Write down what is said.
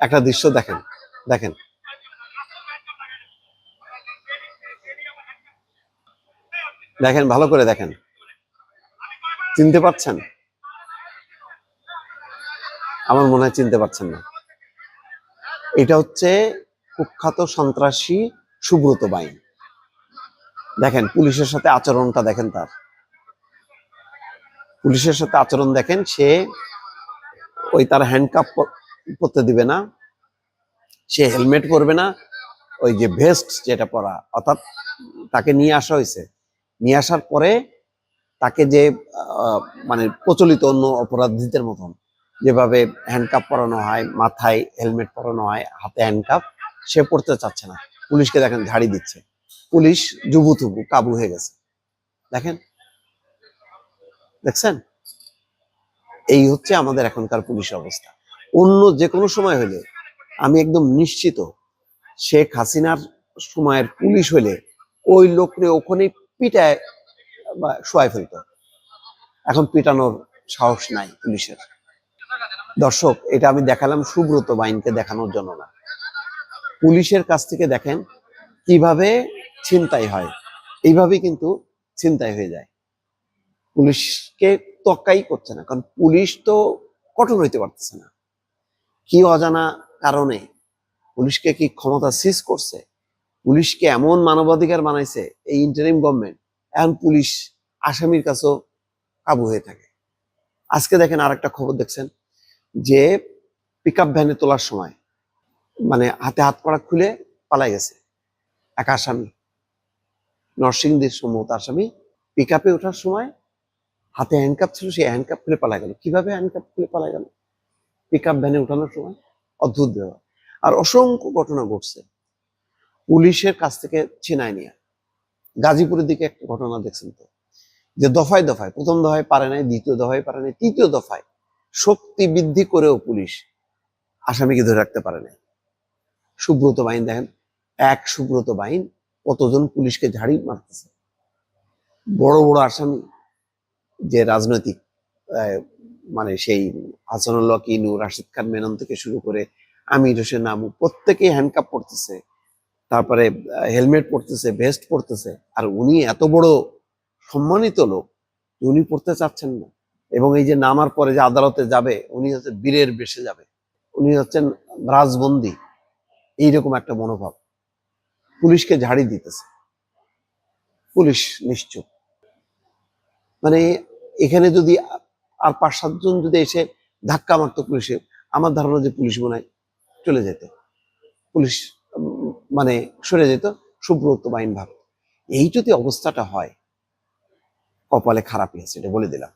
একটা দৃশ্য দেখেন দেখেন। দেখেন, ভালো করে দেখেন। চিনতে পারছেন? আমার মনে হয় চিনতে পারছেন না। এটা হচ্ছে কুখ্যাত সন্ত্রাসী সুব্রত বাইন। দেখেন, পুলিশের সাথে আচরণটা দেখেন তার। পুলিশের সাথে আচরণ দেখেন, সে ওই তার হ্যান্ডকাপ পরতে দিবে না, সে হেলমেট পরবে না, ওই যে ভেস্ট যেটা পরা, অর্থাৎ তাকে নিয়ে আসা হয়েছে। নিয়ে আসার পরে তাকে যে মানে প্রচলিত অন্য অপরাধীদের মতন, যেভাবে হ্যান্ডকাপ পরানো হয়, মাথায় হেলমেট পরানো হয়, হাতে হ্যান্ডকাপ সে পড়তে চাচ্ছে না। পুলিশকে দেখেন, ঝাড়ি দিচ্ছে। পুলিশ জুবুথুবু কাবু হয়ে গেছে। দেখেন? দেখছেন? এই হচ্ছে আমাদের এখনকার পুলিশ অবস্থা। অন্য যে কোনো সময় হলে আমি একদম নিশ্চিত শেখ হাসিনার সময়ের পুলিশ হলে ওই লোকরে ওখানে পিটায় বা শোয়াই ফেলতো। এখন পিটানোর সাহস নাই পুলিশের। দর্শক, এটা আমি দেখালাম সুব্রত বাইনকে দেখানোর জন্য না। পুলিশের কাছ থেকে দেখেন কীভাবে ছিনতাই হয়। এইভাবেই কিন্তু ছিনতাই হয়ে যায়। পুলিশকে তক্কাই করছে না, কারণ পুলিশ তো কঠোর হইতে পারতেছে না। কি অজানা কারণে? পুলিশকে কি ক্ষমতা সিজ করছে? পুলিশকে এমন মানবাধিকার বানাইছে এই ইন্টারিম গভর্নমেন্ট এখন পুলিশ আসামির কাছেও কাবু হয়ে থাকে। আজকে দেখেন আর একটা খবর দেখছেন, যে পিক ভ্যানে তোলার সময় মানে হাতে হাত পড়া খুলে পালাই গেছে এক আসামি। নরসিংদীর সম্ভবত আসামি পিক ওঠার সময় হাতে হ্যান্ডকাপ ছিল, সেই হ্যান্ডকাপ খুলে পালা গেল। কীভাবে হ্যান্ডকাপ খুলে পালা গেল? পিক আপ ভ্যানে উঠানোর সময় অদ্ভুত ব্যাপার আর অসংখ্য ঘটনা ঘটছে। পুলিশের কাছ থেকে ছিনায় নিয়ে। গাজীপুরের দিকে একটা ঘটনা দেখছেন তো। যে দফায় দফায়, প্রথম দফায় পারে নাই, দ্বিতীয় দফায় পারে নাই, তৃতীয় দফায় শক্তি বৃদ্ধি করেও পুলিশ আসামিকে ধরে রাখতে পারে নাই। সুব্রত বাহিন দেখেন, এক সুব্রত বাহিন কতজন পুলিশকে ঝাড়ি মারতেছে। বড় বড় আসামি, যে রাজনৈতিক মানে সেই হাসানুল্লাহ কিনু রাশিদ খান মেনন থেকে শুরু করে আমির হোসেন নামু প্রত্যেকেই হ্যান্ডকাপ পড়তেছে তারপরে হেলমেট পরতেছে ভেস্ট পরতেছে। আর উনি এত বড় সম্মানিত লোক উনি পড়তে চাচ্ছেন না। এবং এই যে নামার পরে যে আদালতে যাবে, উনি হচ্ছে বীরের বেশে যাবে। উনি হচ্ছেন রাজবন্দি। এইরকম একটা মনোভাব। পুলিশকে ঝাড়ি দিতেছে। পুলিশ নিশ্চুপ। মানে এখানে যদি আর পাঁচ সাতজন যদি এসে ধাক্কা মারতো পুলিশে, আমার ধারণা যে পুলিশ মনে চলে যেত। পুলিশ মানে সরে যেত সুব্রত বাহিন ভাব। এই যদি অবস্থাটা হয়। কপালে খারাপই আছে এটা বলে দিলাম।